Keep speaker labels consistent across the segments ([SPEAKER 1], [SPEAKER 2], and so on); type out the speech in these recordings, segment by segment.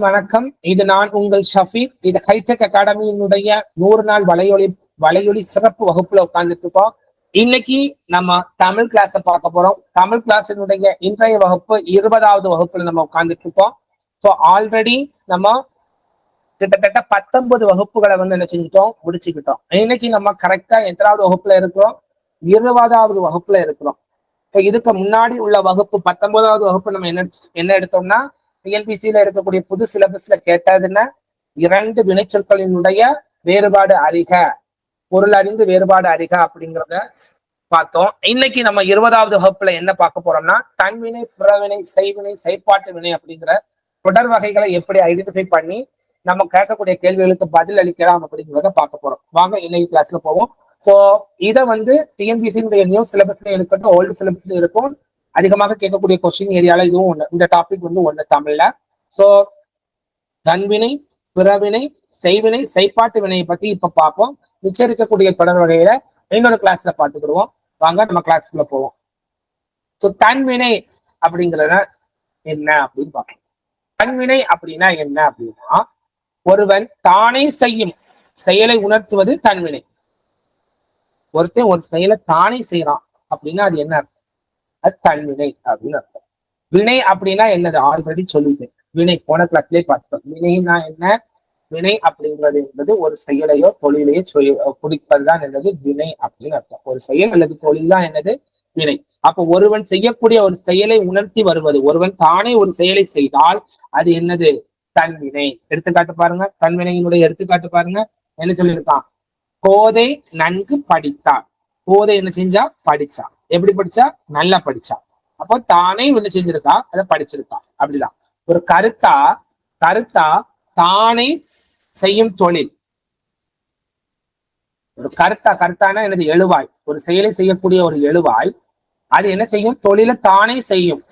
[SPEAKER 1] வணக்கம். இது நான் உங்கள் ஷஃபீர் இது ஹைடெக் அகாடமியினுடைய நூறு நாள் வலையொலி வலையொலி சிறப்பு வகுப்புல உட்கார்ந்துட்டு இருக்கோம் இன்னைக்கு நம்ம தமிழ் கிளாஸ பார்க்க போறோம். தமிழ் கிளாஸினுடைய இன்றைய வகுப்பு இருபதாவது வகுப்புல நம்ம உட்கார்ந்துட்டு இருக்கோம் ஸோ ஆல்ரெடி நம்ம கிட்டத்தட்ட பத்தொன்பது வகுப்புகளை வந்து என்ன செஞ்சுட்டோம்? முடிச்சுக்கிட்டோம். இன்னைக்கு நம்ம கரெக்டா எத்தனாவது வகுப்புல இருக்கிறோம்? இருபதாவது வகுப்புல இருக்கிறோம். இப்போ இதுக்கு முன்னாடி உள்ள வகுப்பு பத்தொன்பதாவது வகுப்பு நம்ம என்ன என்ன எடுத்தோம்னா டிஎன்பிசியில இருக்கக்கூடிய புது சிலபஸ்ல கேட்டதுன்னா இரண்டு வினைச்சொற்களினுடைய வேறுபாடு அறிக. பொருள் அறிந்து வேறுபாடு அறிக அப்படிங்கிறத பார்த்தோம். இன்னைக்கு நம்ம இருபதாவது வகுப்புல என்ன பார்க்க போறோம்னா தன்வினை புறவினை செய்வினை செயற்பாட்டு வினை அப்படிங்கிற தொடர் வகைகளை எப்படி ஐடென்டிஃபை பண்ணி நம்ம கேட்கக்கூடிய கேள்விகளுக்கு பதில் அளிக்கலாம் அப்படிங்கிறத பார்க்க போறோம். வாங்க இன்னைக்கு கிளாஸ்ல போவோம். சோ இதை வந்து டிஎன்பிசியினுடைய நியூ சிலபஸ்ல இருக்கட்டும் ஓல்டு சிலபஸ்ல இருக்கும். அதிகமாக கேட்கக்கூடிய கொஸ்டின் ஏரியால இதுவும் ஒண்ணு. இந்த டாபிக் வந்து ஒண்ணு தமிழ்ல. சோ தன்வினை பிறவினை செய்வினை செய்பாட்டு வினையை பத்தி இப்ப பார்ப்போம். மிச்சம் இருக்கக்கூடிய தொடர் வகையில இன்னொரு கிளாஸ்ல பார்த்துக்கிடுவோம். வாங்க நம்ம கிளாஸ்க்குள்ள போவோம். ஸோ தன்வினை அப்படிங்கிறத என்ன அப்படின்னு பார்க்கலாம் தன்வினை அப்படின்னா என்ன அப்படின்னா ஒருவன் தானே செய்யும் செயலை உணர்த்துவது தன்வினை. ஒருத்தன் ஒரு செயலை தானே செய்யறான் அப்படின்னா அது என்ன அர்த்தம்? அது தன்வினை அப்படின்னு அர்த்தம். வினை அப்படின்னா என்னது? ஆல்ரெடி சொல்லிட்டேன். வினை போன கிளாஸ்லயே பார்த்தோம் வினைனா என்ன? வினை அப்படிங்கிறது என்பது ஒரு செயலையோ தொழிலையோ குறிப்பது தான் என்னது? வினை அப்படின்னு அர்த்தம். ஒரு செயல் அல்லது தொழில் தான் என்னது? வினை. அப்ப ஒருவன் செய்யக்கூடிய ஒரு செயலை உணர்த்தி வருவது ஒருவன் தானே ஒரு செயலை செய்தால் அது என்னது? தன்வினை. எடுத்துக்காட்டு பாருங்க. தன்வினையினுடைய எடுத்துக்காட்டு பாருங்க. என்ன சொல்லியிருக்கான்? கோதை நன்கு படித்தார். கோதை என்ன செஞ்சா? படிச்சா எப்படி படிச்சா? நல்லா படிச்சா. அப்போ தானே என்ன செஞ்சிருக்கா? அதை படிச்சிருக்கா. அப்படிதான். ஒரு கருத்தா கருத்தா தானே செய்யும் தொழில். ஒரு கருத்தா கருத்தானா எனது எழுவாய். ஒரு செயலை செய்யக்கூடிய ஒரு எழுவாய் அது என்ன செய்யும்? தொழிலை தானே செய்யும்.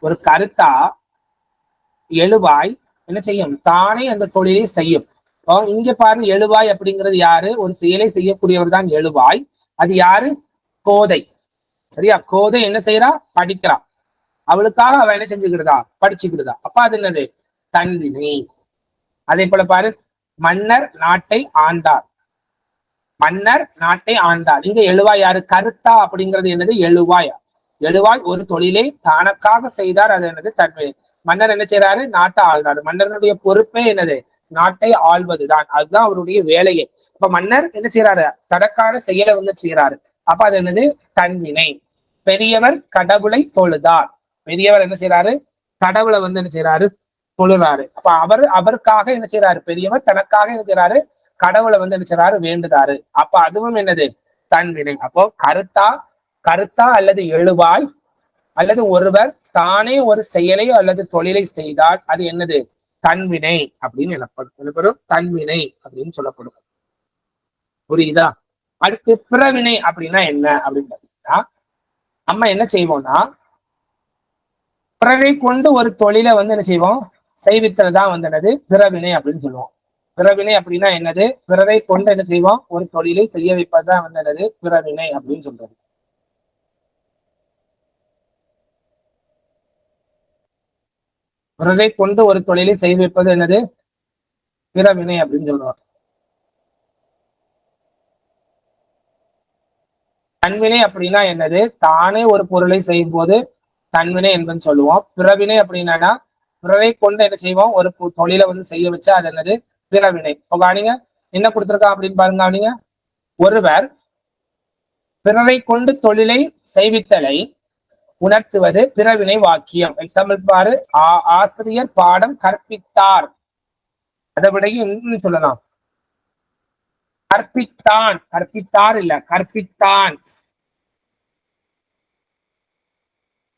[SPEAKER 1] ஒரு கருத்தா எழுவாய் என்ன செய்யும்? தானே அந்த தொழிலை செய்யும். இங்க பாருங்க எழுவாய் அப்படிங்கிறது யாரு? ஒரு செயலை செய்யக்கூடியவர் தான் எழுவாய். அது யாரு? கோதை. சரியா? கோதை என்ன செய்யறா படிக்கிறா. அவளுக்காக அவ என்ன செஞ்சுக்கிடுதா? படிச்சுக்கிடுதா. அப்ப அது என்னது? தன்வினை. அதே போல பாரு மன்னர் நாட்டை ஆண்டார். மன்னர் நாட்டை ஆண்டார். இங்க எழுவாய் யாரு? கருத்தா அப்படிங்கிறது என்னது? எழுவாய். எழுவாய் ஒரு தொழிலை தனக்காக செய்தார். அது என்னது? தன்மை மன்னர் என்ன செய்யறாரு நாட்டை ஆள்றாரு. மன்னருடைய பொறுப்பே என்னது? நாட்டை ஆள்வதுதான். அதுதான் அவருடைய வேலையை. இப்ப மன்னர் என்ன செய்யறாரு தனக்கான செயலை வந்து செய்யறாரு அப்ப அது என்னது? தன்வினை. பெரியவர் கடவுளை தொழுதார். பெரியவர் என்ன செய்யறாரு கடவுளை வந்து என்ன செய்யறாரு தொழுறாரு. அப்ப அவர் அவருக்காக என்ன செய்யறாரு பெரியவர் தனக்காக என்ன செய்யறாரு கடவுளை வந்து என்ன செய்யறாரு வேண்டுதாரு. அப்ப அதுவும் என்னது? தன்வினை. அப்போ கருத்தா கருத்தா அல்லது எழுவாய் அல்லது ஒருவர் தானே ஒரு செயலை அல்லது தொழிலை செய்தால் அது என்னது? தன்வினை அப்படின்னு எனப்படும். எனப்படும் தன்வினை அப்படின்னு சொல்லப்படும். புரியுதா? அடுத்து பிறவினை அப்படின்னா என்ன அப்படின்னு பாத்தீங்கன்னா நம்ம என்ன செய்வோம்னா பிறரை கொண்டு ஒரு தொழிலை வந்து என்ன செய்வோம்? செய்வித்தல் தான் வந்து என்னது? பிறவினை அப்படின்னு சொல்லுவோம். பிறவினை அப்படின்னா என்னது? பிறரை கொண்டு என்ன செய்வோம்? ஒரு தொழிலை செய்ய வைப்பதுதான் வந்து என்னது? பிறவினை அப்படின்னு சொல்றது. பிறரை கொண்டு ஒரு தொழிலை செய்விப்பது என்னது? பிறவினை அப்படின்னு சொல்லுவாங்க. தன்வினை அப்படின்னா என்னது? தானே ஒரு பொருளை செய்யும் போது தன்வினை என்பதுன்னு சொல்லுவோம். பிறவினை அப்படின்னா பிறரை கொண்டு என்ன செய்வோம்? ஒரு தொழிலை வந்து செய்ய வச்சா அது என்னது? பிறவினை. இப்போ காணிங்க என்ன கொடுத்துருக்கா அப்படின்னு பாருங்க அவனிங்க ஒருவர் பிறரை கொண்டு தொழிலை செய்வித்தலை உணர்த்துவது பிறவினை வாக்கியம். எக்ஸாம்பிள் பாரு. ஆசிரியர் பாடம் கற்பித்தார். அதை விடையும் இன்னும் சொல்லலாம். கற்பித்தான். கற்பித்தார் இல்ல கற்பித்தான்.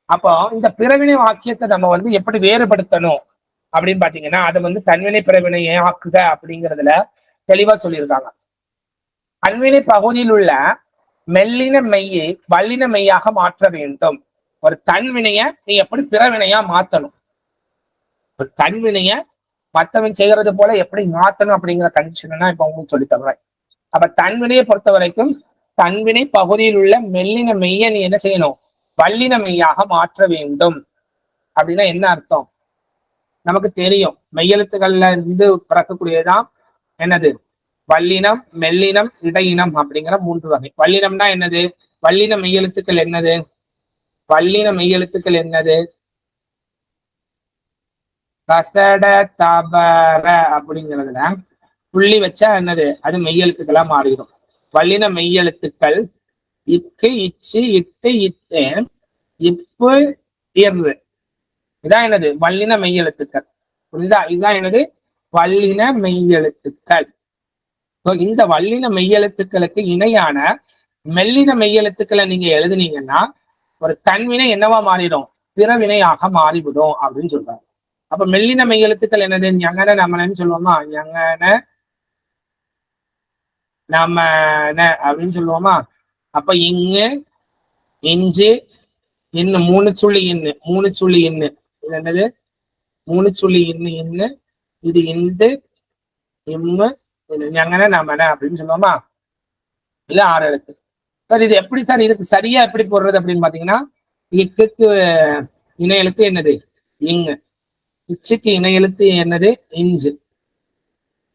[SPEAKER 1] அப்போ இந்த பிறவினை வாக்கியத்தை நம்ம வந்து எப்படி வேறுபடுத்தணும் அப்படின்னு பாத்தீங்கன்னா அதை வந்து தன்வினை பிறவினை ஆக்குக அப்படிங்கிறதுல தெளிவா சொல்லியிருக்காங்க. அன்வினை பகுதியில் உள்ள மெல்லின மெய்யை வல்லின மெய்யாக மாற்ற வேண்டும். ஒரு தன்வினைய நீ எப்படி பிறவினையா மாத்தணும்? ஒரு தன்வினைய மத்தவன் செய்யறது போல எப்படி மாத்தணும் அப்படிங்கிற கண்டிஷன் இப்ப உங்களுக்கு சொல்லி தருவேன் அப்ப தன்வினையை பொறுத்த வரைக்கும் தன்வினை பகுதியில் உள்ள மெல்லின மெய்ய நீ என்ன செய்யணும்? வல்லின மெய்யாக மாற்ற வேண்டும். அப்படின்னா என்ன அர்த்தம்? நமக்கு தெரியும். மெய்யெழுத்துக்கள்ல இருந்து பிறக்கக்கூடியதுதான் என்னது? வல்லினம் மெல்லினம் இடையினம் அப்படிங்கிற மூன்று வகை. வல்லினம்னா என்னது? வல்லின மெய்யெழுத்துக்கள் என்னது? வல்லின மெய்யெழுத்துக்கள் என்னது? கசட தபர அப்படிங்கிறதுல புள்ளி வச்சா என்னது? அது மெய்யெழுத்துக்களா மாறிடும். வல்லின மெய்யெழுத்துக்கள் இக்கு இச்சு இட்டு இத்து இப்பு இரு இதான் என்னது? வல்லின மெய்யெழுத்துக்கள். புரியுதா? இதுதான் என்னது? வல்லின மெய்யெழுத்துக்கள். இந்த வல்லின மெய்யெழுத்துக்களுக்கு இணையான மெல்லின மெய்யெழுத்துக்களை நீங்க எழுதுனீங்கன்னா ஒரு தன்வினை என்னவா மாறிடும்? பிறவினையாக மாறிவிடும் அப்படின்னு சொல்றாங்க அப்ப மெல்லின மெய்யெழுத்துக்கள் என்னது? ஞங்கன நம்மனன்னு சொல்லுவோமா? ஞங்கன நம்ம அப்படின்னு சொல்லுவோமா? அப்ப இங்கு இஞ்சு இன்னு மூணு சுள்ளி இன்னு மூணு சுள்ளி இன்னு. இது என்னது? மூணு சுள்ளி இன்னு இன்னு. இது இந்து இம்மு இது ஞங்கன நம்மன அப்படின்னு சொல்லுவோமா? இல்ல ஆறு எழுத்து. சார் இது எப்படி சார் இதுக்கு சரியா எப்படி போடுறது அப்படின்னு பாத்தீங்கன்னா இக்குக்கு இணை எழுத்து என்னது? இங்கு இச்சுக்கு இணை எழுத்து என்னது? இஞ்சு.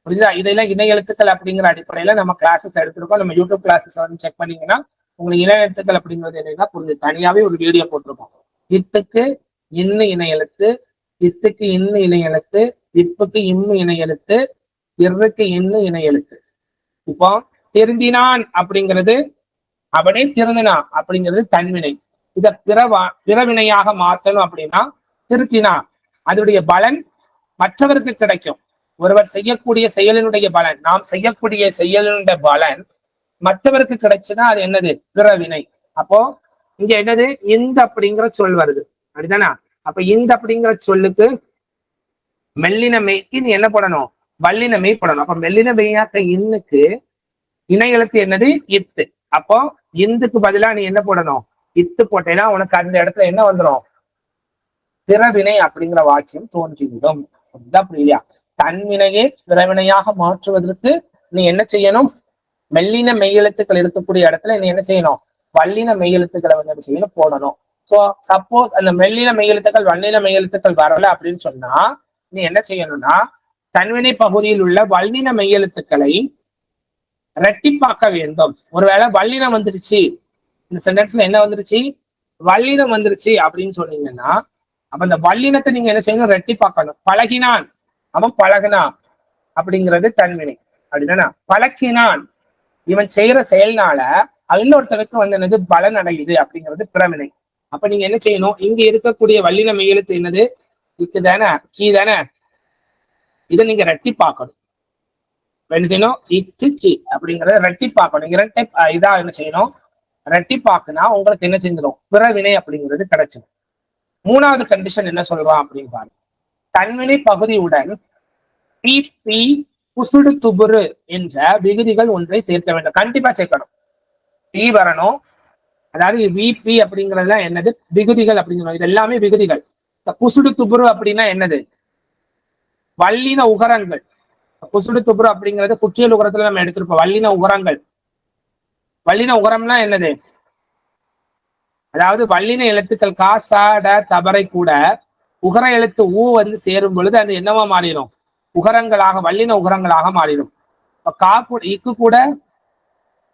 [SPEAKER 1] புரியுதா? இதெல்லாம் இணை எழுத்துக்கள் அப்படிங்கிற அடிப்படையில நம்ம கிளாஸஸ் எடுத்திருக்கோம். நம்ம யூடியூப் கிளாஸஸ் வந்து செக் பண்ணீங்கன்னா உங்களுக்கு இணை எழுத்துக்கள் அப்படிங்கிறது என்னன்னா புரிஞ்சு தனியாவே ஒரு வீடியோ போட்டிருக்கோம். இத்துக்கு இன்னு இணை எழுத்து இத்துக்கு இன்னு இணை எழுத்து இப்புக்கு இம்மு இணை எழுத்து இருக்கு இன்னு இணை எழுத்து. இப்போ தெரிந்தினான் அப்படிங்கிறது அவனே திருந்தினான் அப்படிங்கிறது தன்வினை. இத பிறவா பிறவினையாக மாற்றணும் அப்படின்னா திருத்தினா அதனுடைய பலன் மற்றவருக்கு கிடைக்கும். ஒருவர் செய்யக்கூடிய செயலினுடைய பலன் நாம் செய்யக்கூடிய செயலினுடைய பலன் மற்றவருக்கு கிடைச்சுதான் அது என்னது? பிறவினை. அப்போ இங்க என்னது? இந்த அப்படிங்கிற சொல் வருது. அப்படிதானா? அப்ப இந்த அப்படிங்கிற சொல்லுக்கு மெல்லின மெய்க்கு நீ என்ன பண்ணணும் வல்லின மெய் போடணும். அப்ப மெல்லின மெய்யாக்க இன்னுக்கு இணை எழுத்து என்னது? இத்து. அப்போ இந்துக்கு பதிலா நீ என்ன போடணும்? இத்து போட்டேன்னா உனக்கு அந்த இடத்துல என்ன வந்துடும் பிறவினை அப்படிங்கிற வாக்கியம் தோன்றிவிடும். அதுதான் புரியலையா தன்வினையே பிறவினையாக மாற்றுவதற்கு நீ என்ன செய்யணும்? மெல்லின மெய்யெழுத்துக்கள் இருக்கக்கூடிய இடத்துல நீ என்ன செய்யணும்? வல்லின மெய்யெழுத்துக்களை வந்து என்ன செய்யணும்? போடணும். சோ சப்போஸ் அந்த மெல்லின மெய்யெழுத்துக்கள் வல்லின மெய்யெழுத்துக்கள் வரல அப்படின்னு சொன்னா நீ என்ன செய்யணும்னா தன்வினை பகுதியில் உள்ள வல்லின மெய்யெழுத்துக்களை ரெட்டிப்பாக்க வேண்டும். ஒருவேளை வல்லினம் வந்துருச்சு. இந்த சென்டென்ஸ்ல என்ன வந்துருச்சு? வல்லினம் வந்துருச்சு அப்படின்னு சொன்னீங்கன்னா அப்ப அந்த வல்லினத்தை நீங்க என்ன செய்யணும்? ரெட்டிப்பாக்கணும். பழகினான். அவன் பழகினான். அப்படிங்கிறது தன்வினை. அப்படின்னா பழக்கினான். இவன் செய்யற செயல்னால இன்னொருத்தனுக்கு வந்து என்னது? பலன் அடையுது அப்படிங்கிறது பிறவினை அப்ப நீங்க என்ன செய்யணும்? இங்க இருக்கக்கூடிய வல்லின மெய்யெழுத்து என்னது? இக்கு தானே கீ தானே இதை நீங்க ரெட்டிப்பாக்கணும். என்ன செய்யணும்? இக்கு கி அப்படிங்கறத ரெட்டிப்பாக்கணும் இரட்டை இதா என்ன செய்யணும்? ரெட்டிப்பாக்குனா உங்களுக்கு என்ன செஞ்சிடும்? பிறவினை அப்படிங்கிறது கிடைச்சிடும். மூணாவது கண்டிஷன் என்ன சொல்றான் அப்படின்னு பாருங்க தன்வினை பகுதியுடன் பி பி புசுடு துபுரு என்ற விகுதிகள் ஒன்றை சேர்க்க வேண்டும். கண்டிப்பா சேர்க்கணும். பி வரணும். அதாவது விபி அப்படிங்கறதுலாம் என்னது? விகுதிகள் அப்படிங்கிறது இது எல்லாமே விகுதிகள். இந்த புசுடு துபுரு அப்படின்னா என்னது? வல்லின உகரங்கள். கொசுடு துபுரு அப்படிங்கிறது குற்றியல் உரத்துல நம்ம எடுத்திருப்போம். வல்லின உரங்கள். வல்லின உரம்னா என்னது? அதாவது வல்லின எழுத்துக்கள் காசாட தபரை கூட உகர எழுத்து ஊ வந்து சேரும் பொழுது அது என்னவா மாறிடும்? உகரங்களாக வல்லின உகரங்களாக மாறிடும். இப்ப கா கூட இக்கு கூட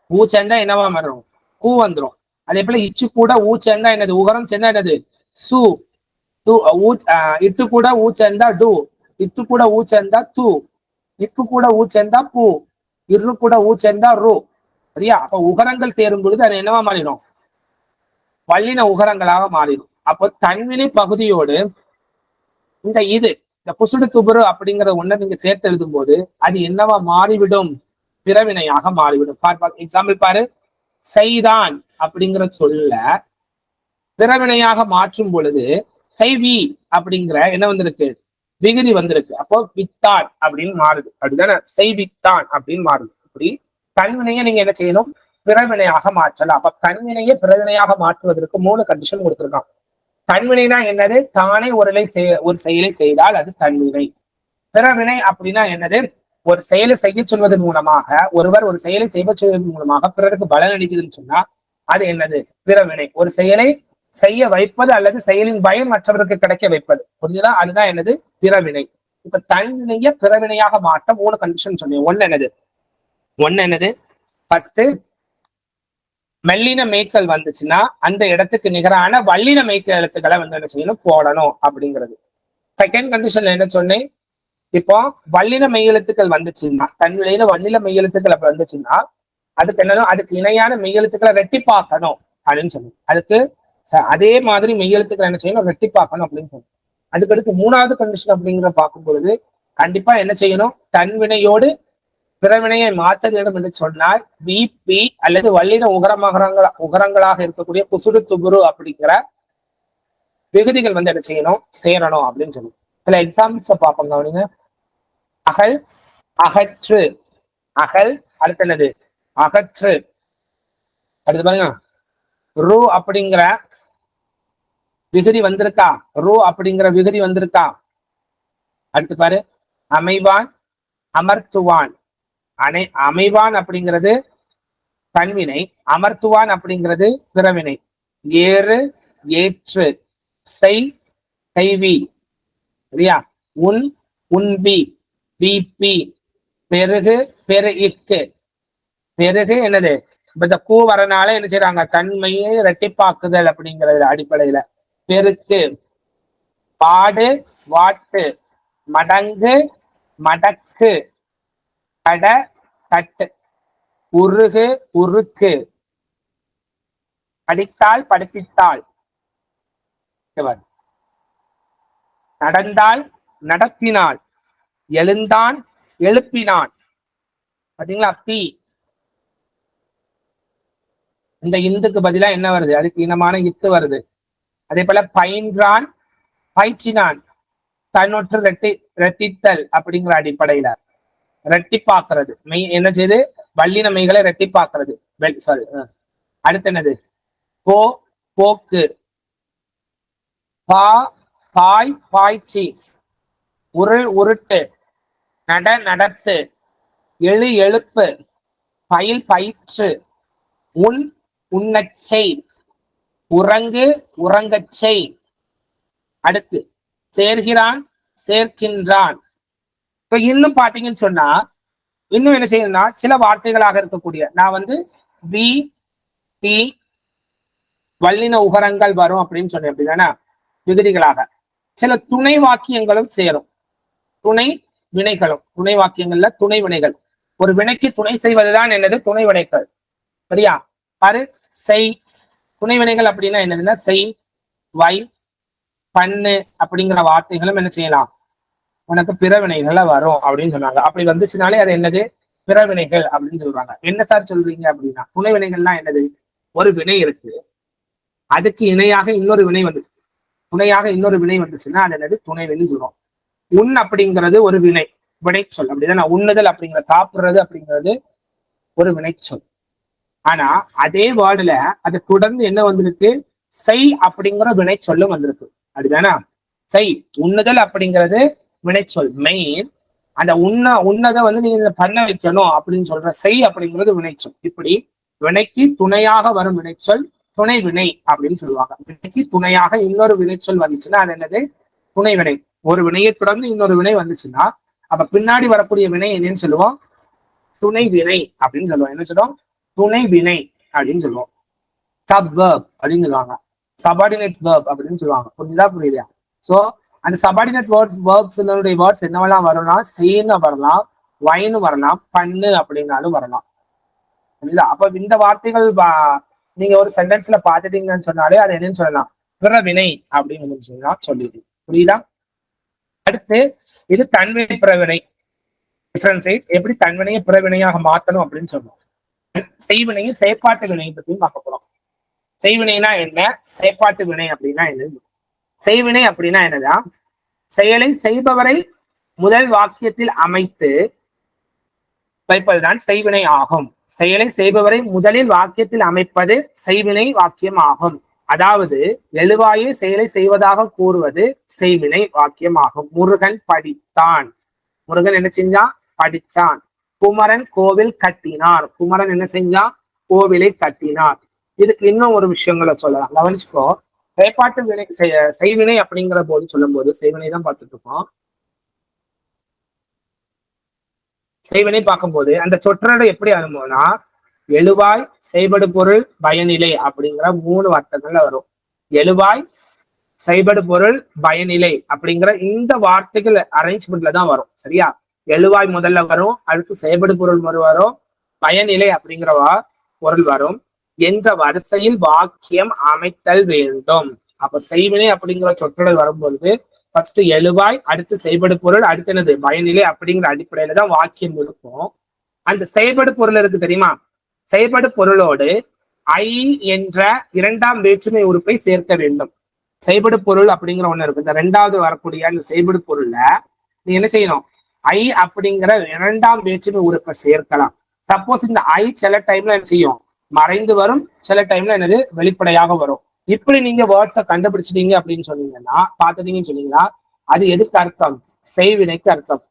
[SPEAKER 1] ஊ சேர்ந்தா என்னவா மாறிடும் கூ வந்துடும் அதே போல இச்சு கூட ஊ சேர்ந்தா என்னது? உகரம் சேர்ந்தா என்னது? சு. து இட்டு கூட ஊ சேர்ந்தா டு இத்து கூட ஊ சேர்ந்தா து. இப்பு கூட ஊ சேர்ந்தா பூ இரு கூட ஊ சேர்ந்தா ரூ. சரியா? அப்ப உகரங்கள் சேரும் பொழுது அது என்னவா மாறிடும்? வல்லின உகரங்களாக மாறிடும். அப்போ தன்வினை பகுதியோடு இந்த இது இந்த புசுடு துபுரு அப்படிங்கிற ஒண்ணை நீங்க சேர்த்து எழுதும் போது அது என்னவா மாறிவிடும்? பிறவினையாக மாறிவிடும். எக்ஸாம்பிள் பாரு. செய்தான் அப்படிங்கிற சொல்ல பிறவினையாக மாற்றும் பொழுது செய்வி அப்படிங்கிற என்ன வந்திருக்கு? விகுதி வந்திருக்கு. அப்போ வித்தான் அப்படின்னு மாறுது. அப்படிதானே? செய்வித்தான் அப்படின்னு மாறுது. அப்படி தன்வினையை நீங்க என்ன செய்யணும்? பிறவினையாக மாற்றலாம். அப்ப தன்வினையை பிறவினையாக மாற்றுவதற்கு மூணு கண்டிஷன் கொடுத்துருக்கான். தன்வினைனா என்னது? தானே ஒரு ஒரு செயலை செய்தால் அது தன்வினை. பிறவினை அப்படின்னா என்னது? ஒரு செயலை செய்ய சொல்வதன் மூலமாக ஒருவர் ஒரு செயலை செய்ய சொல்வதன் மூலமாக பிறருக்கு பலன் அளிக்குதுன்னு சொன்னா அது என்னது? பிறவினை. ஒரு செயலை செய்ய வைப்பது அல்லது செயலின் பயன் மற்றவருக்கு கிடைக்க வைப்பது. புரிஞ்சுதா? அதுதான் என்னது? பிறவினை. இப்ப தன்வினைய பிறவினையாக மாற்ற மூணு கண்டிஷன் சொன்னேன் ஒண்ணு என்னது? ஒண்ணு என்னது? ஃபர்ஸ்ட் மெல்லின மேய்க்கல் வந்துச்சுன்னா அந்த இடத்துக்கு நிகரான வல்லின மேய்க்கல் எழுத்துக்களை வந்து என்ன செய்யணும்? போடணும் அப்படிங்கிறது. செகண்ட் கண்டிஷன்ல என்ன சொன்னேன்? இப்போ வல்லின மெய்யெழுத்துக்கள் வந்துச்சுன்னா தன்னிலையில வல்லின மெய்யெழுத்துக்கள் அப்படி வந்துச்சுன்னா அதுக்கு என்னன்னா அதுக்கு இணையான மெய்யெழுத்துக்களை ரெட்டிப்பாக்கணும் அப்படின்னு சொன்னேன். அதுக்கு அதே மாதிரி மெய்யெழுத்துக்கள் என்ன செய்யணும்? ரெட்டிப்பாக்கணும் அப்படின்னு சொல்லணும் அதுக்கடுத்து மூணாவது கண்டிஷன் அப்படிங்கிற பார்க்கும் பொழுது கண்டிப்பா என்ன செய்யணும்? தன்வினையோடு பிறவினையை மாற்ற வேண்டும் என்று சொன்னால் விபி அல்லது வல்லின உகரமகரங்களா உகரங்களாக இருக்கக்கூடிய குசுடு துபுரு அப்படிங்கிற விகுதிகள் வந்து என்ன செய்யணும்? சேரணும் அப்படின்னு சொல்லணும் சில எக்ஸாம்பிள்ஸ பார்ப்போம் கவனிங்க. அகல் அகற்று. அகல் அடுத்து என்னது? அகற்று. அடுத்து பாருங்க. ரூ அப்படிங்கிற விகுதி வந்திருக்கா? ரூ அப்படிங்கிற விகுதி வந்திருக்கா? அடுத்து பாரு. அமைவான் அமர்த்துவான். அனை அமைவான் அப்படிங்கிறது தன்வினை அமர்த்துவான் அப்படிங்கிறது பிறவினை. ஏறு ஏற்று. செய் செய்வி சரியா? உன் உன்பி பிபி. பெருகு பெரு இக்கு பெருகு என்னது? இப்ப இந்த கூ வரனால என்ன செய்யறாங்க தன்மையை இரட்டிப்பாக்குதல் அப்படிங்கிறது அடிப்படையில. பெருக்கு. பாடு வாட்டு. மடங்கு மடக்கு. கட தட்டு. உருகு உருக்கு. படித்தால் படிப்பித்தாள். நடந்தால் நடத்தினாள். எழுந்தான் எழுப்பினான் பாத்தீங்களா? பி இந்த இந்துக்கு பதிலா என்ன வருது? அதுக்கு இனமான இத்து வருது. அதே போல பயின்றான் பயிற்சினான் தன்னொற்று ரெட்டி ரெட்டித்தல் அப்படிங்கிற அடிப்படையில. ரெட்டிப்பாக்குறது. மெய் என்ன செய்து? வல்லின மெய்களை ரெட்டிப்பாக்குறது. சாரி அடுத்து என்னது? போ போக்கு. பா பாய் பாய்ச்சி. உருள் உருட்டு. நட நடத்து. எழு எழுப்பு. பயில் பயிற்று. உன் உண்ணச்செய் உறங்கு உறங்கச் செய். அடுத்து சேர்கிறான் சேர்க்கின்றான். இப்ப இன்னும் பாத்தீங்கன்னு சொன்னா இன்னும் என்ன செய்யணும்னா சில வார்த்தைகளாக இருக்கக்கூடிய நான் வந்து பி வல்லின உகரங்கள் வரும் அப்படின்னு சொன்னேன் அப்படிதானே? விகுதிகளாக சில துணை வாக்கியங்களும் சேரும். துணை வினைகளும். துணை வாக்கியங்கள்ல துணை வினைகள். ஒரு வினைக்கு துணை செய்வதுதான் என்னது? துணை வினைகள். சரியா? பரு செய் துணை வினைகள் அப்படின்னா என்னதுன்னா செய் வை பண்ணு அப்படிங்கிற வார்த்தைகளும் என்ன செய்யலாம்? உனக்கு பிறவினைகள்ல வரும் அப்படின்னு சொன்னாங்க. அப்படி வந்துச்சுனாலே அது என்னது? பிறவினைகள் அப்படின்னு சொல்றாங்க என்ன சார் சொல்றீங்க அப்படின்னா துணை வினைகள்னா என்னது? ஒரு வினை இருக்கு. அதுக்கு இணையாக இன்னொரு வினை வந்துச்சு. துணையாக இன்னொரு வினை வந்துச்சுன்னா அது என்னது? துணை வினைன்னு சொல்றோம். உன் அப்படிங்கிறது ஒரு வினை. வினைச்சொல். அப்படிதானே உண்ணுதல் அப்படிங்கிற சாப்பிடுறது அப்படிங்கிறது ஒரு வினைச்சொல். ஆனா அதே வேர்டுல அது தொடர்ந்து என்ன வந்திருக்கு? செய் அப்படிங்கிற வினைச்சொல்லும் வந்திருக்கு. அப்படிதானே? செய் உண்ணுதல் அப்படிங்கிறது வினைச்சொல் மெயின் அந்த உண்ண உன்னதை வந்து நீங்க இதை பண்ண வைக்கணும் அப்படின்னு சொல்ற செய் அப்படிங்கிறது வினைச்சொல். இப்படி வினைக்கு துணையாக வரும் வினைச்சொல் துணை வினை அப்படின்னு சொல்லுவாங்க. வினைக்கு துணையாக இன்னொரு வினைச்சொல் வந்துச்சுன்னா அது என்னது? துணை வினை. ஒரு வினையை தொடர்ந்து இன்னொரு வினை வந்துச்சுன்னா அப்ப பின்னாடி வரக்கூடிய வினை என்னன்னு சொல்லுவோம்? துணை வினை அப்படின்னு சொல்லுவோம். என்ன சொல்லுவோம்? துணை வினை அப்படின்னு சொல்லுவோம். சப் வேர்ப் அப்படின்னு சொல்லுவாங்க. சபார்டினேட் வேர்ப் அப்படின்னு சொல்லுவாங்க. புரியுதா புரியுதா? சோ அந்த சபார்டினேட் வேர்ட்ஸ் வேர்ப்ஸ் வேர்ட்ஸ் என்னவெல்லாம் வரும்னா செய்ன்னு வரலாம் வைன்னு வரலாம் பண்ணு அப்படின்னாலும் வரலாம். புரியுதா அப்ப இந்த வார்த்தைகள் நீங்க ஒரு சென்டென்ஸ்ல பாத்துட்டீங்கன்னு சொன்னாலே அது என்னன்னு சொல்லலாம்? பிறவினை அப்படின்னு சொல்லலாம் சொல்லிடு புரியுதா? அடுத்து இது தன்வினை பிறவினை. டிஃபரன்ஸ் எப்படி தன்வினையை பிறவினையாக மாத்தணும் அப்படின்னு சொல்லுவோம் செய்வினையும் செயற்பாட்டு வினையை பற்றியும் பார்க்க போறோம். செய்வினைனா என்ன? செயற்பாட்டு வினை அப்படின்னா என்ன செய்வினை அப்படின்னா என்னதான் செயலை செய்பவரை முதல் வாக்கியத்தில் அமைத்து வைப்பதுதான் செய்வினை ஆகும். செயலை செய்பவரை முதலில் வாக்கியத்தில் அமைப்பது செய்வினை வாக்கியம் ஆகும். அதாவது எழுவாயே செயலை செய்வதாக கூறுவது செய்வினை வாக்கியம் ஆகும். முருகன் படித்தான். முருகன் என்ன செஞ்சான்? படிச்சான். குமரன் கோவில் கட்டினார். குமரன் என்ன செஞ்சான் கோவிலை கட்டினார். இதுக்கு இன்னும் ஒரு விஷயங்களை சொல்லலாம். கவனிச்சுக்கோ செயற்பாட்டு வினை செய்வினை அப்படிங்கிற போது சொல்லும் போது செய்வினை தான் பார்த்துட்டு இருக்கோம். செய்வினை பார்க்கும்போது அந்த சொற்றொடர் எப்படி அனுபவம்னா எழுவாய் செய்படு பொருள் பயனிலை அப்படிங்கிற மூணு வார்த்தைகள்ல வரும். எழுவாய் செய்படு பொருள் பயனிலை அப்படிங்கிற இந்த வார்த்தைகள் அரேஞ்ச்மெண்ட்ல தான் வரும். சரியா? எழுவாய் முதல்ல வரும் அடுத்து செயல்படு பொருள் மறு வரும் பயனிலை அப்படிங்கிறவா பொருள் வரும். என்ற வரிசையில் வாக்கியம் அமைத்தல் வேண்டும். அப்ப செய்வினை அப்படிங்கிற சொற்றொடர் வரும்பொழுது ஃபர்ஸ்ட் எழுவாய் அடுத்து செய்படு பொருள் அடுத்து என்னது? பயனிலை அப்படிங்கிற அடிப்படையில தான் வாக்கியம் இருக்கும். அந்த செயல்படு பொருள் இருக்கு தெரியுமா? செயல்படு பொருளோடு ஐ என்ற இரண்டாம் வேற்றுமை உறுப்பை சேர்க்க வேண்டும். செய்படு பொருள் அப்படிங்கிற ஒண்ணு இருக்கு. இந்த ரெண்டாவது வரக்கூடிய அந்த செய்படு பொருள்ல நீ என்ன செய்யணும்? ஐ அப்படிங்கிற இரண்டாம் வேற்றுமை உறுப்பை சேர்க்கலாம். சப்போஸ் இந்த ஐ சில டைம்ல என்ன செய்யும்? மறைந்து வரும். சில டைம்ல என்னது? வெளிப்படையாக வரும். இப்படி நீங்க வேர்ட்ஸை கண்டுபிடிச்சிட்டீங்க அப்படின்னு சொன்னீங்கன்னா பாத்துட்டீங்கன்னு சொன்னீங்கன்னா அது எதுக்கு அர்த்தம்? செய்வினைக்கு அர்த்தம்.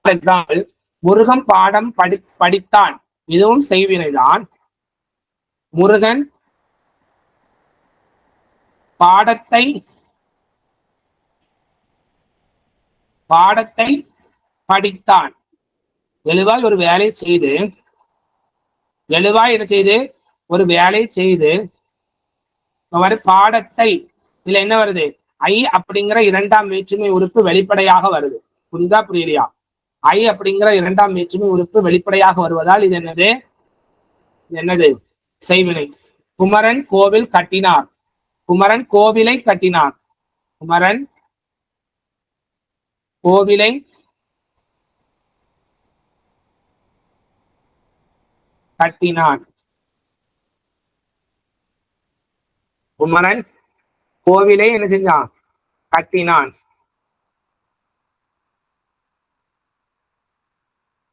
[SPEAKER 1] ஃபார் எக்ஸாம்பிள் முருகன் பாடம் படி படித்தான். இதுவும் செய்வினைதான். முருகன் பாடத்தை பாடத்தை படித்தான். எழுவாய் ஒரு வேலையை செய்து எழுவாய் என்ன செய்து? ஒரு வேலையை செய்து இப்ப வர பாடத்தை இதுல என்ன வருது? ஐ அப்படிங்கிற இரண்டாம் வேற்றுமை உறுப்பு வெளிப்படையாக வருது. புரியுதா புரியலையா? ஐ அப்படிங்கிற இரண்டாம் வேற்றுமை உறுப்பு வெளிப்படையாக வருவதால் இது என்னது? என்னது? செய்வினை. குமரன் கோவில் கட்டினார். குமரன் கோவிலை கட்டினார். குமரன் கோவிலை கட்டினான் குமரன் கோவிலை என்ன செஞ்சான்? கட்டினான்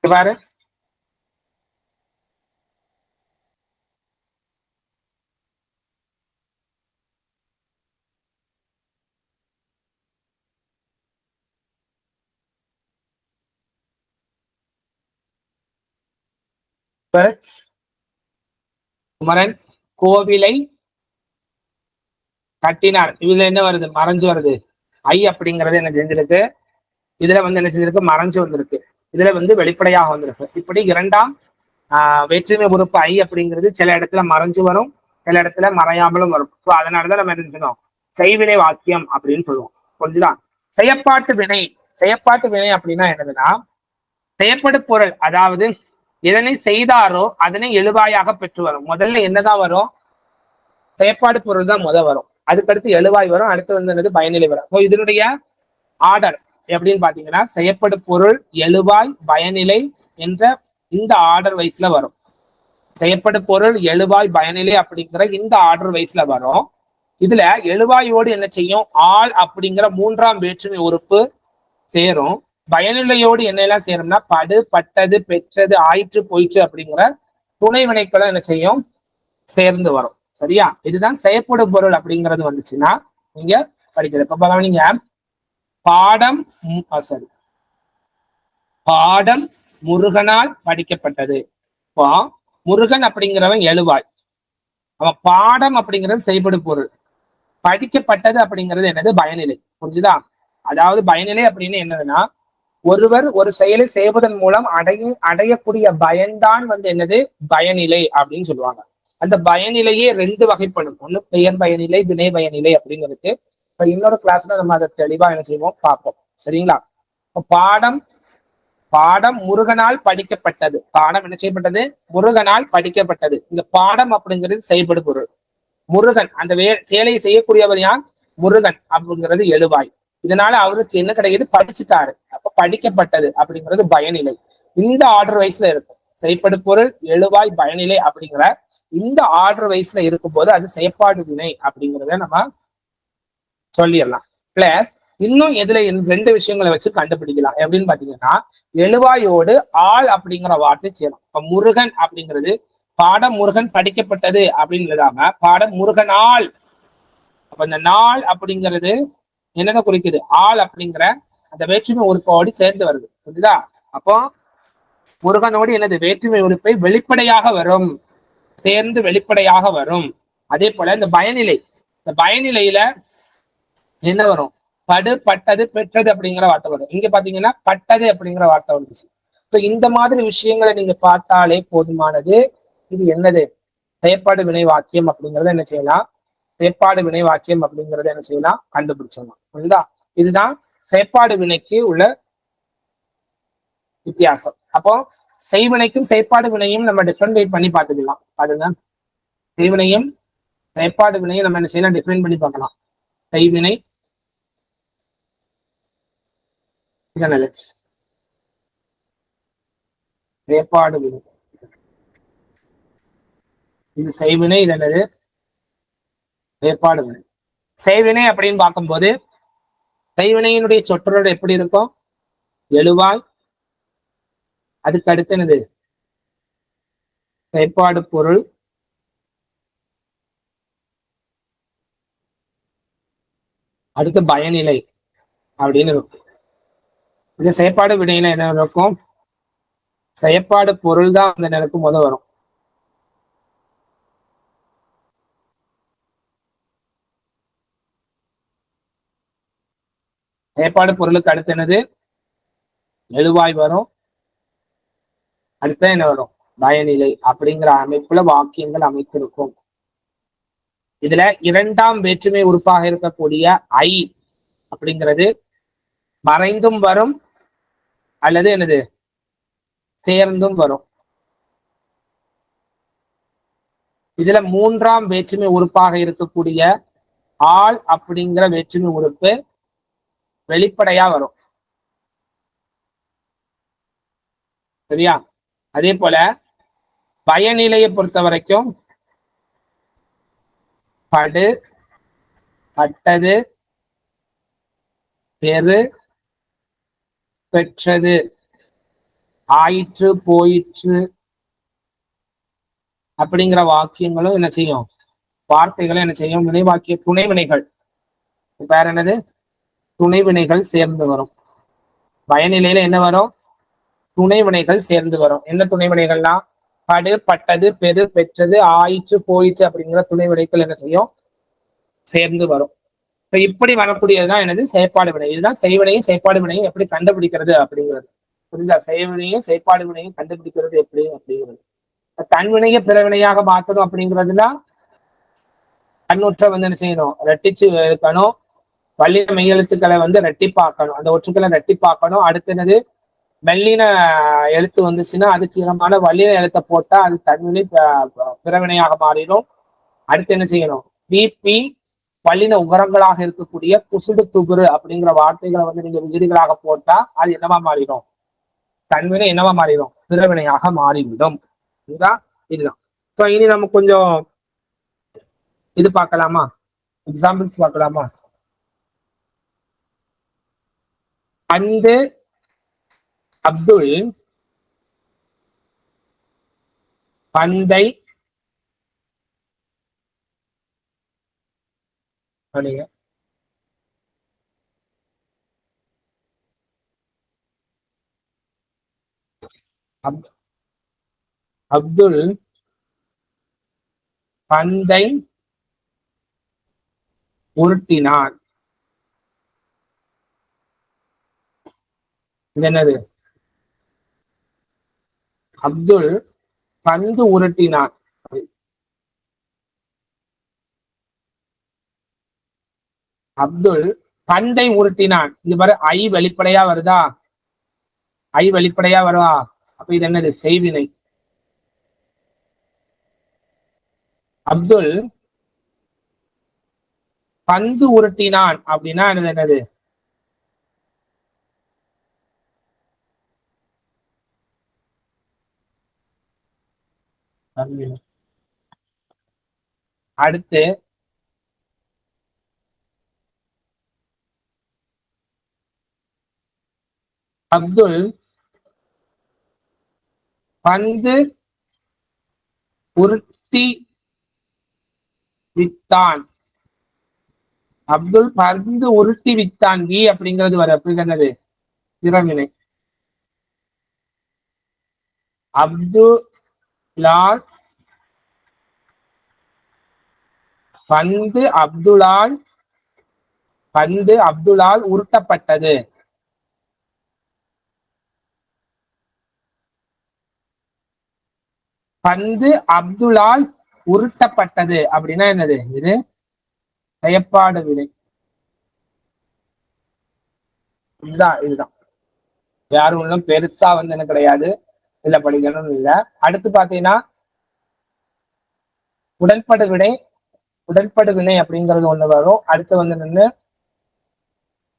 [SPEAKER 1] பாரு. பாரு. குமரன் கோவிலை கட்டினார். இதுல என்ன வருது? மறைஞ்சு வருது. ஐ அப்படிங்கறது என்ன செஞ்சிருக்கு? இதுல வந்து என்ன செஞ்சிருக்கு? மறைஞ்சு வந்திருக்கு. இதுல வந்து வெளிப்படையாக வந்திருக்கு. இப்படி இரண்டாம் ஆஹ் வேற்றுமை உறுப்பு ஐ அப்படிங்கிறது சில இடத்துல மறைஞ்சு வரும் சில இடத்துல மறையாமலும் வரும். ஸோ அதனாலதான் நம்ம என்ன செய்யணும் செய்வினை வாக்கியம் அப்படின்னு சொல்லுவோம். புரிஞ்சுதா? செயற்பாட்டு வினை. செயற்பாட்டு வினை அப்படின்னா என்னதுன்னா செயற்படு பொருள் அதாவது எதனை செய்தாரோ அதனை எழுவாயாக பெற்று வரும். முதல்ல என்னதான் வரும்? செயற்பாடு பொருள் தான் முத வரும். அதுக்கடுத்து எழுவாய் வரும். அடுத்து வந்து என்னது? பயனிலை வரும். ஸோ இதனுடைய ஆர்டர் எப்படின்னு பாத்தீங்கன்னா செயற்படு பொருள் எழுவாய் பயனிலை என்ற இந்த ஆர்டர் வைஸ்ல வரும். செயற்படு பொருள் எழுவாய் பயனிலை அப்படிங்கிற இந்த ஆர்டர் வைஸ்ல வரும். இதுல எழுவாயோடு என்ன செய்யும்? ஆள் அப்படிங்கிற மூன்றாம் வேற்றுமை உறுப்பு சேரும். பயனிலையோடு என்ன எல்லாம் படு பட்டது பெற்றது ஆயிற்று போயிற்று அப்படிங்கிற துணை வினைக்களும் என்ன செய்யும்? சேர்ந்து வரும். சரியா? இதுதான் செயற்படும் பொருள் அப்படிங்கிறது வந்துச்சுன்னா நீங்க படிக்கிறது இப்ப கவனிங்க பாடம் சாரி பாடம் முருகனால் படிக்கப்பட்டது. இப்போ முருகன் அப்படிங்கிறவன் எழுவாய். அவன் பாடம் அப்படிங்கிறது செய்படு பொருள். படிக்கப்பட்டது அப்படிங்கிறது என்னது? பயனிலை. புரிஞ்சுதா? அதாவது பயனிலை அப்படின்னு என்னதுன்னா ஒருவர் ஒரு செயலை செய்வதன் மூலம் அடைய அடையக்கூடிய பயன்தான் வந்து என்னது? பயனிலை அப்படின்னு சொல்லுவாங்க. அந்த பயனிலையே ரெண்டு வகைப்படும். ஒண்ணு பெயர் பயனிலை வினை பயனிலை அப்படிங்கிறது இப்ப இன்னொரு கிளாஸ்ல நம்ம அதை தெளிவா என்ன செய்வோம்? பார்ப்போம். சரிங்களா? இப்ப பாடம் பாடம் முருகனால் படிக்கப்பட்டது. பாடம் என்ன செய்யப்பட்டது? முருகனால் படிக்கப்பட்டது. இந்த பாடம் அப்படிங்கிறது செயல்படு பொருள் முருகன் அந்த வே சேலையை செய்யக்கூடியவர் யார்? முருகன் அப்படிங்கிறது எழுவாய். இதனால அவருக்கு என்ன கிடைக்குது? படிச்சுட்டாரு. அப்ப படிக்கப்பட்டது அப்படிங்கிறது பயனிலை. இந்த ஆர்டர் வைஸ்ல இருக்கும். செயற்படு பொருள் எழுவாய் பயனிலை அப்படிங்கிற இந்த ஆர்டர் வைஸ்ல இருக்கும்போது அது செயற்பாடு வினை அப்படிங்கிறத நம்ம சொல்லிடலாம். பிளஸ் இன்னும் எதுல ரெண்டு விஷயங்களை வச்சு கண்டுபிடிக்கலாம். எப்படின்னு பாத்தீங்கன்னா எழுவாயோடு ஆள் அப்படிங்கிற வார்த்தை சேரும். இப்ப முருகன் அப்படிங்கிறது பாடம் முருகன் படிக்கப்பட்டது அப்படின்னு இல்லாம பாடம் முருகனால். அப்ப இந்த நாள் அப்படிங்கிறது என்னென்ன குறிக்குது? ஆள் அப்படிங்கிற அந்த வேற்றுமை உறுப்போடு சேர்ந்து வருது. புரியுதா? அப்போ முருகனோடு எனது வேற்றுமை உறுப்பை வெளிப்படையாக வரும். சேர்ந்து வெளிப்படையாக வரும். அதே போல இந்த பயநிலை இந்த பயநிலையில என்ன வரும்? படு பட்டது பெற்றது அப்படிங்கிற வார்த்தை வரும். இங்க பாத்தீங்கன்னா பட்டது அப்படிங்கிற வார்த்தை வந்துச்சு ஸோ இந்த மாதிரி விஷயங்களை நீங்க பார்த்தாலே போதுமானது. இது என்னது? செயற்பாடு வினை வாக்கியம் அப்படிங்கறத என்ன செய்யலாம்? செயற்பாடு வினை வாக்கியம் அப்படிங்கிறத என்ன செய்யலாம்? கண்டுபிடிச்சிடலாம். புரியுதா? இதுதான் செயற்பாடு வினைக்கு உள்ள வித்தியாசம். அப்போ செய்வினைக்கும் செயற்பாடு வினையும் நம்ம டிஃபரெண்ட் பண்ணி பார்த்துக்கலாம். அதுதான் செய்வினையும் செயற்பாடு வினையும் நம்ம என்ன செய்யலாம்? டிஃபைன் பண்ணி பார்க்கலாம். செய்வினை இதனது செயற்பாடு வினை. இது செய்வினை இது என்னது? வேறுபாடுகள் வினை செய்வினை அப்படின்னு பார்க்கும்போது செய்வினையினுடைய சொற்றொடர் எப்படி இருக்கும்? எழுவாய். அதுக்கு அடுத்து என்னது? செயற்பாடு பொருள். அடுத்து பயனிலை அப்படின்னு இருக்கும். இந்த செயற்பாடு வினையில என்ன இருக்கும்? செயற்பாடு பொருள் தான் அந்த நினைக்கும் முதல் வரும். ஏற்பாடு பொருளுக்கு அடுத்து என்னது? எழுவாய் வரும். அடுத்த என்ன வரும்? பயனிலை அப்படிங்கிற அமைப்புல வாக்கியங்கள் அமைத்திருக்கும். இதுல இரண்டாம் வேற்றுமை உறுப்பாக இருக்கக்கூடிய ஐ அப்படிங்கிறது மறைந்தும் வரும் அல்லது என்னது? சேர்ந்தும் வரும். இதுல மூன்றாம் வேற்றுமை உறுப்பாக இருக்கக்கூடிய ஆள் அப்படிங்கிற வேற்றுமை உறுப்பு வெளிப்படையா வரும். சரியா? அதே போல பயநிலையை பொறுத்த வரைக்கும் படு பட்டது பெரு பெற்றது. ஆயிற்று போயிற்று அப்படிங்கிற வாக்கியங்களும் என்ன செய்யும்? வார்த்தைகளும் என்ன செய்யும்? வினைவாக்கிய துணை வினைகள் வேற என்னது? துணை வினைகள் சேர்ந்து வரும். பயநிலையில என்ன வரும்? துணை வினைகள் சேர்ந்து வரும். என்ன துணை வினைகள்னா படு பட்டது பெரு பெற்றது ஆயிற்று போயிற்று அப்படிங்கிற துணை வினைகள் என்ன செய்யும்? சேர்ந்து வரும். இப்போ இப்படி வரக்கூடியதுதான் என்னது? செயற்பாடு வினை. இதுதான் செய்வினையும் செயற்பாடு வினையும் எப்படி கண்டுபிடிக்கிறது அப்படிங்கிறது. புரியுதா? செய்வினையும் செயற்பாடு வினையும் கண்டுபிடிக்கிறது எப்படி அப்படிங்கிறது. தன்வினையை பிறவினையாக மாற்றணும் அப்படிங்கிறதுனா கண்ணுற்ற வந்து என்ன செய்யணும்? ரெட்டிச்சு இருக்கணும். வல்லின மெய்யெழுத்துக்களை வந்து ரெட்டிப்பாக்கணும். அந்த ஒற்றுக்களை ரெட்டிப்பாக்கணும். அடுத்து என்னது? மெல்லின எழுத்து வந்துச்சுன்னா அதுக்கு இடமான வள்ளின எழுத்தை போட்டா அது தன்வினை பிறவினையாக மாறிடும். அடுத்து என்ன செய்யணும்? பிபி வல்லின உகரங்களாக இருக்கக்கூடிய குசுடு துகுரு அப்படிங்கிற வார்த்தைகளை வந்து நீங்க விகிதிகளாக போட்டா அது என்னவா மாறிடும்? தன்வினை என்னவா மாறிடும்? பிறவினையாக மாறிவிடும். இதுதான் இதுதான். ஸோ இனி நம்ம கொஞ்சம் இது பார்க்கலாமா? எக்ஸாம்பிள்ஸ் பார்க்கலாமா? அந்த அப்துல் பந்தை அப்- அப்துல் பந்தை உருட்டினான் இது என்னது? அப்துல் பந்து உருட்டினான். அப்துல் பந்தை உருட்டினான். இது பாரு ஐ வெளிப்படையா வருதா? ஐ வெளிப்படையா வருவா அப்ப இது என்னது? செய்வினை. அப்துல் பந்து உருட்டினான். அப்படின்னா என்னது என்னது? அடுத்து அப்துல் பந்து உருட்டி வித்தான் அப்துல் பந்து உருட்டி வித்தான் வி அப்படிங்கிறது வர அப்படி என்னது? திறவினை அப்துல்லால் பந்து அப்துலால் பந்து அப்துலால் உருட்டப்பட்டது. பந்து அப்துலால் உருட்டப்பட்டது அப்படின்னா என்னது? இது செயற்பாடு வினை. இதுதான் இதுதான். யாரும் ஒன்றும் பெருசா வந்து என்ன கிடையாது. இல்ல படிக்கணும்னு இல்ல. அடுத்து பாத்தீங்கன்னா உடன்படு விடை உடன்படு வினை அப்படிங்கிறது ஒண்ணு வரும். அடுத்து வந்து நின்று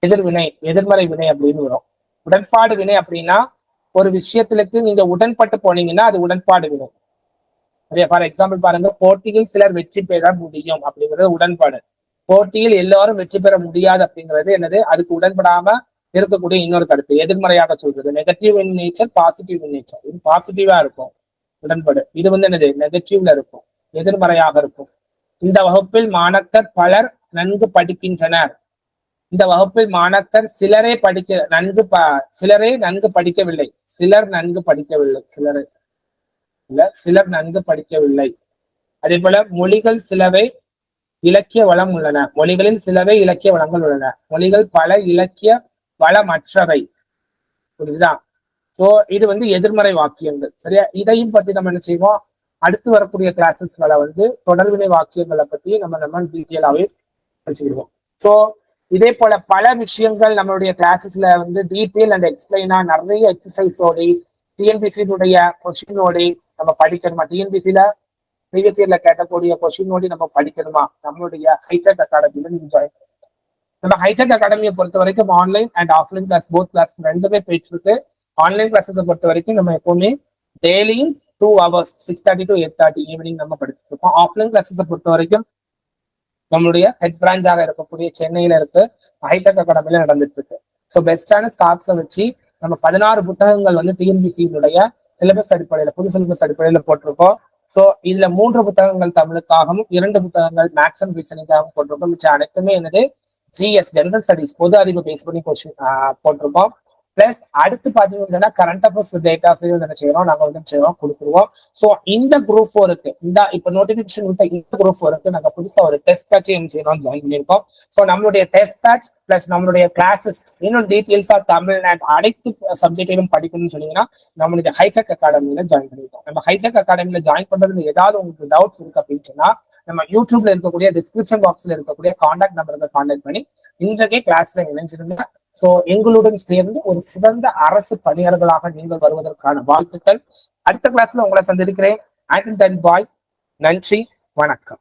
[SPEAKER 1] எதிர்வினை எதிர்மறை வினை அப்படின்னு வரும். உடன்பாடு வினை அப்படின்னா ஒரு விஷயத்துக்கு நீங்க உடன்பட்டு போனீங்கன்னா அது உடன்பாடு வினை. ஃபார் எக்ஸாம்பிள் பாருங்க போட்டியில் சிலர் வெற்றி பெற முடியும் அப்படிங்கிறது உடன்பாடு. போட்டியில் எல்லாரும் வெற்றி பெற முடியாது அப்படிங்கிறது என்னது? அதுக்கு உடன்படாம இருக்கக்கூடிய இன்னொரு கருத்து. எதிர்மறையாக சொல்றது. Negative in nature positive in nature இது பாசிட்டிவா இருக்கும். உடன்படு. இது வந்து என்னது? நெகட்டிவ்ல இருக்கும். எதிர்மறையாக இருக்கும். இந்த வகுப்பில் மாணக்கர் பலர் நன்கு படிக்கின்றனர். இந்த வகுப்பில் மாணக்கர் சிலரே படிக்க நன்கு ப சிலரே நன்கு படிக்கவில்லை. சிலர் நன்கு படிக்கவில்லை. சிலரே இல்ல சிலர் நன்கு படிக்கவில்லை. அதே போல மொழிகள் சிலவை இலக்கிய வளம் உள்ளன. மொழிகளில் சிலவை இலக்கிய வளங்கள் உள்ளன. மொழிகள் பல இலக்கிய வளமற்றவை. புரியுதுதான் சோ இது வந்து எதிர்மறை வாக்கியங்கள். சரியா? இதையும் பத்தி நம்ம என்ன செய்வோம்? அடுத்து வரக்கூடிய கிளாஸஸ்களை வந்து தொடர்வினை வாக்கியங்களை பத்தி நம்ம நம்ம டீட்டெயிலாவே படிச்சுக்கிடுவோம். ஸோ இதே போல பல விஷயங்கள் நம்மளுடைய கிளாஸஸ்ல வந்து டீட்டெயில் அண்ட் எக்ஸ்பிளைனா நிறைய எக்ஸசைஸோடு டிஎன்பிசியினுடைய கொஷினோடு நம்ம படிக்கணுமா? டிஎன்பிசியில ப்ரீவியஸ் இயர்ல கேட்டக்கூடிய கொஷினோடு நம்ம படிக்கணுமா? நம்மளுடைய ஹைடெக் அகாடமியில நீங்க ஜாயின் நம்ம ஹைடெக் அகாடமியை பொறுத்த வரைக்கும் online and offline class both class ரெண்டுமே போயிட்டு இருக்கு. ஆன்லைன் கிளாஸஸை பொறுத்த வரைக்கும் நம்ம எப்பவுமே டெய்லியும் two hours six thirty to eight thirty evening நம்ம படிச்சுட்டு இருக்கோம். ஆஃப்லைன் கிளாஸஸை பொறுத்த வரைக்கும் நம்மளுடைய ஹெட் பிரான்ச்சாக இருக்கக்கூடிய சென்னையில இருக்கு. ஹைடெக் அகாடமியில நடந்துட்டு இருக்கு. ஸோ பெஸ்டான ஸ்டாஃப்ஸை வச்சு நம்ம பதினாறு புத்தகங்கள் வந்து டிஎன்பிசியினுடைய சிலபஸ் அடிப்படையில புது சிலபஸ் அடிப்படையில போட்டிருக்கோம். சோ இதுல மூன்று புத்தகங்கள் தமிழுக்காகவும் இரண்டு புத்தகங்கள் மேக்ஸ் அண்ட் ரீசனிங்காகவும் போட்டிருக்கோம். மிச்சம் அனைத்துமே என்னது ஜிஎஸ் ஜெனரல் ஸ்டடிஸ் பொது அறிவு பேஸ் பண்ணி போட்டிருக்கோம். பிளஸ் அடுத்து பாத்தீங்கன்னா கரண்ட் அஃபேர்ஸ் டேட்டாஸ் என்ன செய்யறோம் நாங்க வந்து செய்யறோம் கொடுத்துருவோம். சோ இந்த குரூப் ஃபோருக்கு இந்த இப்ப நோட்டிபிகேஷன் விட்ட இந்த குரூப் ஃபோருக்கு நாங்க புதுசா ஒரு டெஸ்ட் பேட்ச் என்ன செய்யறோம் ஜாயின் பண்ணியிருக்கோம். சோ நம்மளுடைய டெஸ்ட் பேட்ச் பிளஸ் நம்மளுடைய கிளாஸஸ் இன்னும் டீட்டெயில்ஸா தமிழ்நாடு அனைத்து சப்ஜெக்டிலும் படிக்கணும்னு சொன்னீங்கன்னா நம்மளுடைய ஹைடெக் அகாடமியில ஜாயின் பண்ணிருக்கோம் நம்ம ஹைடெக் அகாடமியில ஜாயின் பண்றதுல ஏதாவது உங்களுக்கு டவுட்ஸ் இருக்கு அப்படின்னு சொன்னா நம்ம யூடியூப்ல இருக்கக்கூடிய டிஸ்கிரிப்ஷன் பாக்ஸ்ல இருக்கக்கூடிய கான்டாக்ட் நம்பருக்கு கான்டாக்ட் பண்ணி இன்றைக்கே கிளாஸ்ல இணைஞ்சிருந்தா சோ எங்களுடன் சேர்ந்து ஒரு சிறந்த அரசு பணியாளர்களாக நீங்கள் வருவதற்கான வாழ்த்துக்கள். அடுத்த கிளாஸ்ல உங்களை சந்திருக்கிறேன் பாய் நன்றி. வணக்கம்.